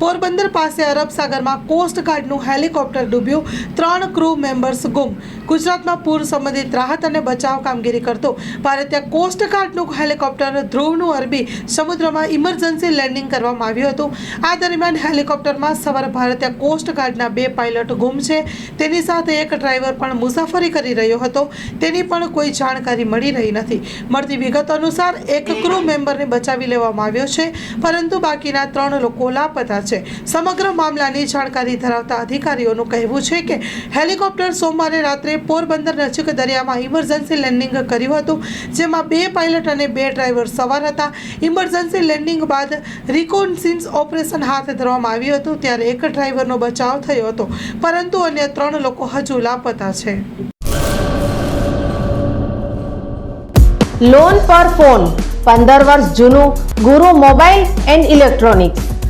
પોરબંદર પાસે અરબ સાગરમાં કોસ્ટગાર્ડનું હેલિકોપ્ટર ડૂબ્યું. ત્રણ crew members ગુમ. ગુજરાતમાં પૂર સંબંધિત રાહત અને બચાવ કામગીરી કરતો. ભારતીય કોસ્ટગાર્ડનું હેલિકોપ્ટર ધ્રુવનું અરબી સમુદ્રમાં ઇમરજન્સી લેન્ડિંગ કરવામાં આવ્યું હતું. આ દરમિયાન હેલિકોપ્ટરમાં સવાર ભારતીય કોસ્ટગાર્ડના બે પાયલટ ગુમ છે. તેની સાથે એક ડ્રાઈવર પણ મુસાફરી કરી રહ્યો હતો. તેની પણ કોઈ જાણકારી મળી રહી નથી. મળતી વિગત અનુસાર એક ક્રૂ મેમ્બરને બચાવી લેવામાં આવ્યો છે. પરંતુ બાકીના ત્રણ લોકો લાપતા છે. સમગ્ર મામલાની જાણકારી ધરાવતા અધિકારીઓનું કહેવું છે કે હેલિકોપ્ટર સોમવારે રાત્રે પોરબંદર નજીક દરિયામાં ઇમરજન્સી લેન્ડિંગ કર્યું હતું, જેમાં બે પાયલટ અને બે ડ્રાઈવર સવાર હતા. ઇમરજન્સી લેન્ડિંગ બાદ રિકોન્સિન્સ ઓપરેશન હાથ ધરવામાં આવ્યું હતું, ત્યારે એક ડ્રાઈવરનો બચાવ થયો હતો, પરંતુ અન્ય ત્રણ લોકો હજુ લાપતા છે. લોન પર ફોન પંદર વર્ષ જૂનું ગુરુ મોબાઈલ એન્ડ ઇલેક્ટ્રોનિક્સ.